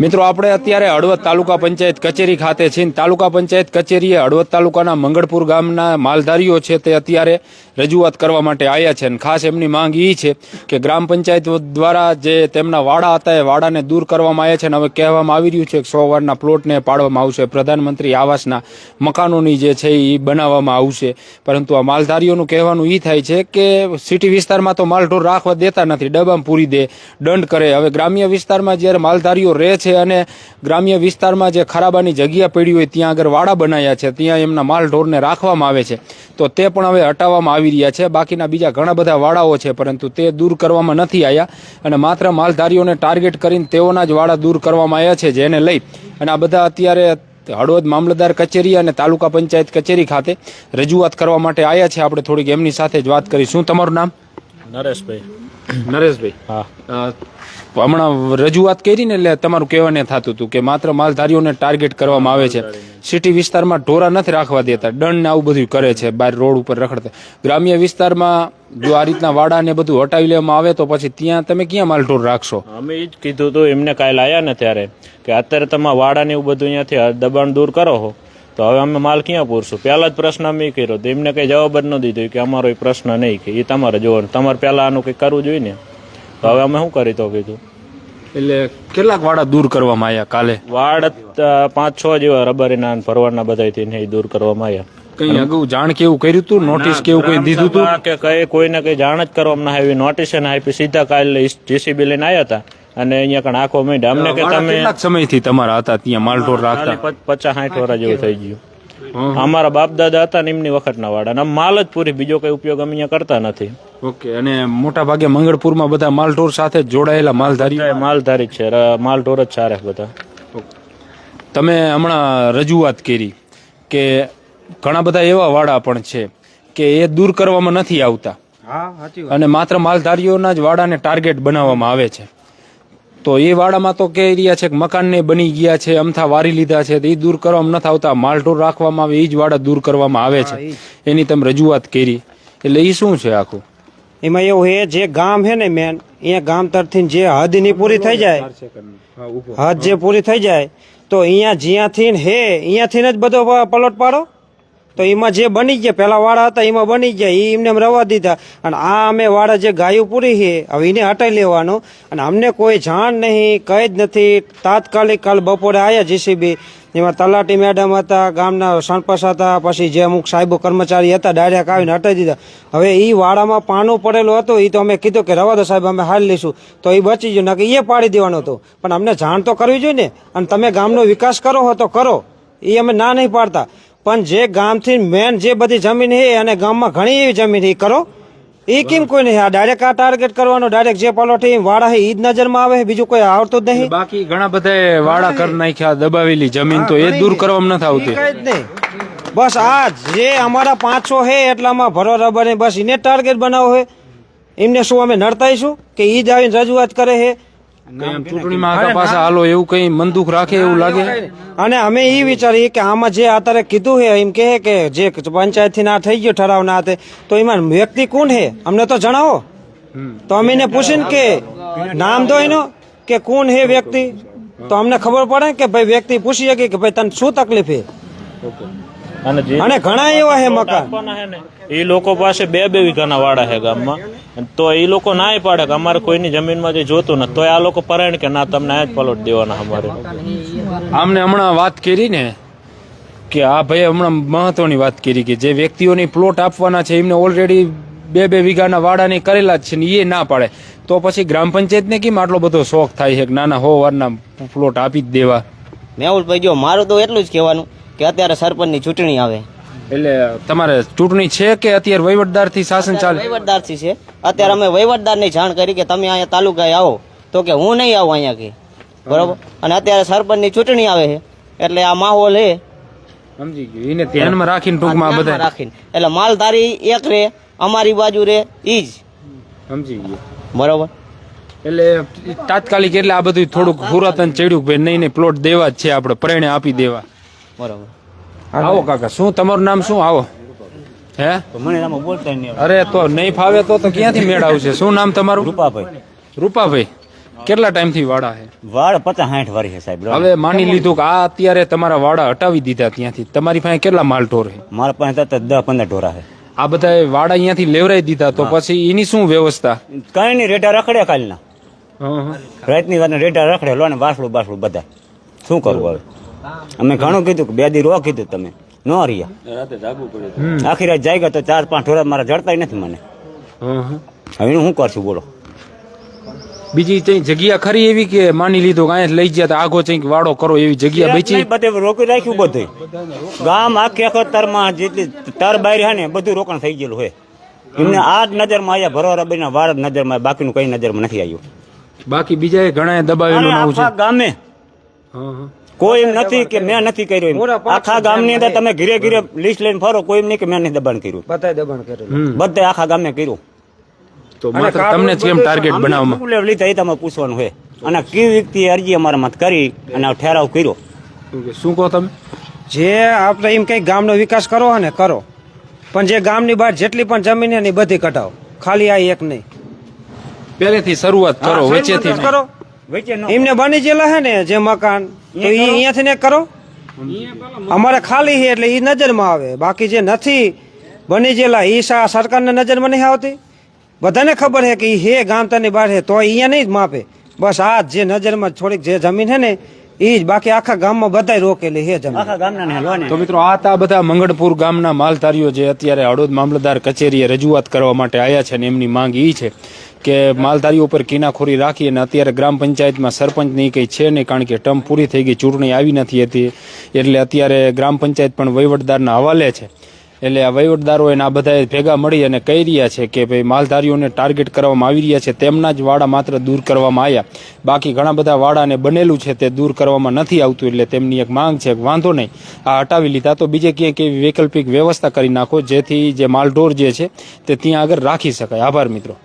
મિત્રો, આપણે અત્યારે હળવદ તાલુકા પંચાયત કચેરી ખાતે છીએ. તાલુકા પંચાયત કચેરીએ હળવદ તાલુકાના મંગળપુર ગામના માલધારીઓ છે તે અત્યારે રજૂઆત કરવા માટે આવ્યા છે. અને ખાસ એમની માંગ એ છે કે ગ્રામ પંચાયત દ્વારા જે તેમના વાડા હતા, એ વાડાને દૂર કરવામાં આવ્યા છે. અને હવે કહેવામાં આવી રહ્યું છે કે સો વારના પ્લોટને પાડવામાં આવશે. પ્રધાનમંત્રી આવાસના મકાનોની જે છે એ બનાવવામાં આવશે. પરંતુ આ માલધારીઓનું કહેવાનું એ થાય છે કે સિટી વિસ્તારમાં તો માલઢોર રાખવા દેતા નથી. ડબામાં પૂરી દે, દંડ કરે. હવે ગ્રામ્ય વિસ્તારમાં જ્યારે માલધારીઓ રહે છે અને ગ્રામ્ય વિસ્તારમાં જે ખરાબાની જગ્યા પડી હોય ત્યાં આગળ વાડા બનાવ્યા છે, ત્યાં એમના માલ ઢોરને રાખવામાં આવે છે. તો તે પણ હવે હટાવવામાં આવી રહ્યા છે. બાકીના બીજા ઘણા બધા વાડાઓ છે, પરંતુ તે દૂર કરવામાં નથી આવ્યા અને માત્ર માલધારીઓને ટાર્ગેટ કરીને તેઓના જ વાડા દૂર કરવામાં આવ્યા છે, જેને લઈ અને આ બધા અત્યારે હળવદ મામલતદાર કચેરી અને તાલુકા પંચાયત કચેરી ખાતે રજૂઆત કરવા માટે આવ્યા છે. આપણે થોડીક એમની સાથે જ વાત કરી શું તમારું નામ? નરેશભાઈ. નરેશભાઈ? હા. હમણાં રજૂઆત કરી ને એટલે તમારું કહેવાને થતું હતું કે માત્ર માલધારીઓને ટાર્ગેટ કરવામાં આવે છે. સિટી વિસ્તારમાં ઢોરા નથી રાખવા દેતા દંડ ને આવું બધું કરે છે બહાર રોડ ઉપર રખડતા. ગ્રામ્ય વિસ્તારમાં જો આ રીતના વાડા ને બધું હટાવી લેવામાં આવે તો પછી ત્યાં તમે ક્યાં માલ ઢોર રાખશો? અમે એ જ કીધું હતું એમને કાલે આવ્યા ને ત્યારે કે અત્યારે તમે વાડા ને એવું બધું અહીંયાથી દબાણ દૂર કરો હો. તો હવે અમે માલ ક્યાં પૂરશું? પહેલા જ પ્રશ્ન અમે કર્યો. તો એમને કંઈ જવાબ જ ન દીધો. કે અમારો એ પ્રશ્ન નહીં કે એ તમારે જોવાનું. તમારે પહેલા આનું કંઈક કરવું જોઈએ ને? તો હવે અમે શું કરી તો કીધું? એટલે કેટલાક વાડા દૂર કરવામાં આવ્યા કાલે? વાડ પાંચ છ જેવા રબરીના ભરવાડના બધાથી ને એ દૂર કરવામાં આવ્યા કઈ અગાઉ જાણ કેવું કર્યું હતું નોટિસ કેવું કઈ દીધું હતું કે કઈ કોઈને કઈ જાણ જ કરવામાં ના આવી. નોટિસ એને આપી સીધા કાલે જેસીબી લઈને આવ્યા હતા. અને અહીંયા કણ આખો માંડ્યા અમને કે તમે સમયથી તમારા હતા ત્યાં માલઢોર રાખતા? પચાસ સાઠ વર્ષ જેવું થઈ ગયું. અમારા બાપ દાદા હતા ને એમની વખતના વાડા. અને આમ માલ જ પૂરી બીજો કઈ ઉપયોગ અમે અહીંયા કરતા નથી. ઓકે અને મોટા ભાગે મંગળપુરમાં બધા માલ ઢોર સાથે જોડાયેલા માલધારીઓ માલધારી છે. માલઢોર માલ ઢોર જ સારે બધા. તમે હમણાં રજૂઆત કરી કે ઘણા બધા એવા વાડા પણ છે કે એ દૂર કરવામાં નથી આવતા. અને માત્ર માલધારીઓના જ વાડાને ટાર્ગેટ બનાવવામાં આવે છે. તો એ વાડામાં તો કહી રહ્યા છે કે મકાનને બની ગયા છે અમથા વારી લીધા છે તો એ દૂર કરવામાં નથી આવતા. માલઢોર રાખવામાં આવે એ જ વાડા દૂર કરવામાં આવે છે. એની તમે રજૂઆત કરી. એટલે એ શું છે આખું? એમાં એવું હે જે ગામ હે ને મેન અહીંયા ગામ તરફથી જે હદની પૂરી થઈ જાય હદ જે પૂરી થઈ જાય તો અહીંયા જ્યાંથી હે અહીંયાથી જ બધો પલોટ પાડો તો એમાં જે બની ગયા પેલા વાડા હતા, એમાં બની ગયા એ એમને એમ રવા દીધા. અને આ અમે વાડા જે ગાયો પૂરી છે, હવે એને હટાઈ લેવાનું. અને અમને કોઈ જાણ નહીં, કઈ જ નથી. તાત્કાલિક કાલ બપોરે આવ્યા જીસીબી. એમાં તલાટી મેડમ હતા, ગામના સણપસ હતા, પછી જે અમુક સાહેબો કર્મચારી હતા ડાયરેક્ટ આવીને હટાવી દીધા. હવે એ વાડામાં પાનું પડેલું હતું એ તો અમે કીધું કે રવા દો સાહેબ, અમે હાલ લઈશું. તો એ બચી ગયું ના કે એ પાડી દેવાનું હતું. પણ અમને જાણ તો કરવી જોઈએ ને. અને તમે ગામનો વિકાસ કરો હો તો કરો. એ અમે ના નહીં પાડતા. પણ જે ગામથી મેન જે બધી જમીન છે અને ગામમાં ઘણી એવી જમીન છે એ કરો. એ કેમ કોઈ નહીં આ ડાયરેક્ટ આ ટાર્ગેટ કરવાનો ડાયરેક્ટ જે પલોઠી વાડા છે જ નજરમાં આવે બીજું કોઈ આવતું જ નહીં. બાકી ઘણા બધા વાડા કરી નાખ્યા દબાવેલી જમીન તો એ દૂર કરવામાં નથી આવતી જ નહીં. બસ આ જે અમારા પાંચસો હે એટલામાં ભરો રબર બસ એને ટાર્ગેટ બનાવો છે. એમને શું અમે નડતાઈશું કે ઈ જ આવીને રજૂઆત કરે છે? ચૂંટણીમાં આગા પાછા હાલો એવું કઈ મંદુક રાખે એવું લાગે? અને અમે એ વિચારીએ કે આમાં જે અત્યારે કીધું હે એમ કહે કે જે પંચાયતથી ના થઈ ગયો ઠરાવ ના તો એમાં વ્યક્તિ કોણ છે? અમને તો જણાવો. તો અમે એને પૂછીને કે નામ દો એનો કે કોણ હે વ્યક્તિ? તો અમને ખબર પડે કે ભાઈ વ્યક્તિ પૂછી શકે કે ભાઈ તને શું તકલીફ છે? અને અને ઘણા એવા હે મકાન. ને એ લોકો પાસે બે બે વીઘાના વાડા છે ગામમાં. તો એ લોકો નાય પાડે કે અમારે કોઈની જમીનમાં જે જોતું નથી. તો આ લોકો પરાયણ કે ના તમને આ જ પલોટ દેવાના અમારે. આમને હમણાં વાત કરી ને કે આ ભાઈ હમણાં મહત્વની વાત કરી કે જે વ્યક્તિઓની પ્લોટ આપવાના છે એમને ઓલરેડી બે બે વીઘાના વાડાની કરેલા જ છે ને એ ના પાડે. તો પછી ગ્રામ પંચાયતને કેમ આટલો બધો શોખ થાય છે કે નાના હો વારના પ્લોટ આપી જ દેવા? મેહુલભાઈ જો મારું તો એટલું જ કહેવાનું. કે અત્યારે સરપંચની ચૂંટણી આવે. એટલે તમારે ચૂંટણી છે કે અત્યારે વહીવટદારથી શાસન ચાલે? વહીવટદારથી છે. અત્યારે અમે વહીવટદારની જાણ કરી કે તમે અહીંયા તાલુકાએ આવો. તો કે હું નહીં આવું અહીંયા કે. બરોબર? અને અત્યારે સરપંચની ચૂંટણી આવે છે. એટલે આ માહોલ હે સમજી ગયું. એને ધ્યાનમાં રાખીને ટૂંકમાં બધા રાખીને. એટલે માલધારી એક રે અમારી બાજુ રે ઈ જ. સમજી ગયું. બરોબર? એટલે તાત્કાલિક એટલે આ બધું થોડુંક પુરાતન ચડ્યું ભાઈ નહીં નહીં પ્લોટ દેવા જ છે આપણે પરણે આપી દેવા. બરોબર. આવો કાકા શું તમારું નામ શું? આવો. હે? મને નામ બોલતા નહીં અરે તો નહીં ફાવે તો તો ક્યાંથી મેળાવશે? શું નામ તમારું? રૂપાભાઈ. રૂપાભાઈ. કેટલા ટાઈમથી વાડા છે? વાડ પચાસ સાઠ વાર છે સાહેબ હવે માની લીધું કે આ અત્યારે તમારા વાડા હટાવી દીધા ત્યાંથી. તમારી પાસે કેટલા માલ ઢોર છે? મારા પાસે તરત દસ પંદર ઢોરા છે. આ બધા વાડા અહીંયાથી લેવરાઈ દીધા તો પછી એની શું વ્યવસ્થા? કઈ નહીં રેટા રખડ્યા કાલના. રાતની વાત રેટા રખડે લો ને બાસડું બાસડું બધા. શું કરવું હવે? અમે ઘણું કીધું કે બે દી રો કીધું તમે. ન રહ્યા. આખી રાત જાગ્યા તો ચાર પાંચ ઢોરા મારા જડતા નથી મને. હવે હું કરશું? બોલો. બીજી ત્યાં જગ્યા ખરી એવી કે માની લીધું કે લઈ ગયા તો આગો ચઈક વાડો કરો એવી જગ્યા બેચી? બધે રોકી રાખ્યું બધું. ગામ આખે આખો તરમાં જેટલી તર બહાર હે ને બધું રોકાણ થઈ ગયેલું હોય એમને આ જ નજરમાં આવ્યા ભરોરા બેના વાર જ નજરમાં બાકીનું કઈ નજરમાં નથી આવ્યું. બાકી બીજા ઘણા દબાવેલું ગામે છે આખા ગામે કોઈ એમ નથી કે મેં નથી કર્યું આખા ગામની ગામની અંદર તમે ઘીરે ઘીરે લિસ્ટ લઈને ફરો કોઈ એમ નહીં કે મેં નહીં દબાણ કર્યું. બધા દબાણ કર્યું. બધે આખા ગામે કર્યું. તો તમને કેમ ટાર્ગેટ બનાવવામાં? લીધા એ તમારે પૂછવાનું હોય અને કઈ વ્યક્તિ અરજી અમારા મત કરી અને ઠેરાવ કર્યો. શું કહો તમે? જે આપણે એમ કઈ ગામનો વિકાસ કરો ને કરો. પણ જે ગામની બહાર જેટલી પણ જમીન એની બધી કઢાવો ખાલી આ એક નહીં. પહેલેથી શરૂઆત કરો વચ્ચેથી કરો. એમને બની ગયેલા હે ને જે મકાન તો એ અહીંયાથી ને કરો. અમારે ખાલી છે એટલે એ નજરમાં આવે. બાકી જે નથી બની ગયેલા એ સરકારને નજરમાં નહીં આવતી. બધાને ખબર છે કે એ હે ગામતાની બહાર છે, તો અહીંયા નહીં જ માપે. બસ આ જે નજરમાં થોડીક જે જમીન છે ને એ જ બાકી આખા ગામમાં બધા રોકેલી હે જમીન. આખા ગામના ને લોને તો મિત્રો આ તા બધા મંગળપુર ગામના માલધારીઓ જે અત્યારે હળોદ મામલતદાર કચેરીએ રજૂઆત કરવા માટે આવ્યા છે અને એમની માંગ એ છે કે માલધારીઓ પર કિનાખોરી રાખી અને અત્યારે ગ્રામ પંચાયતમાં સરપંચની કંઈ છે નહીં કારણ કે ટર્મ પૂરી થઈ ગઈ ચૂંટણી આવી નથી હતી. એટલે અત્યારે ગ્રામ પંચાયત પણ વહીવટદારના હવાલે છે. એટલે આ વહીવટદારો અને આ બધાએ ભેગા મળી અને કહી રહ્યા છે કે ભાઈ માલધારીઓને ટાર્ગેટ કરવામાં આવી રહ્યા છે, તેમના જ વાડા માત્ર દૂર કરવામાં આવ્યા. બાકી ઘણા બધા વાડાને બનેલું છે તે દૂર કરવામાં નથી આવતું એટલે તેમની એક માંગ છે વાંધો નહીં. આ હટાવી લીધા તો બીજે ક્યાંક એવી વૈકલ્પિક વ્યવસ્થા કરી નાખો જેથી જે માલઢોર જે છે તે ત્યાં આગળ રાખી શકાય. આભાર મિત્રો.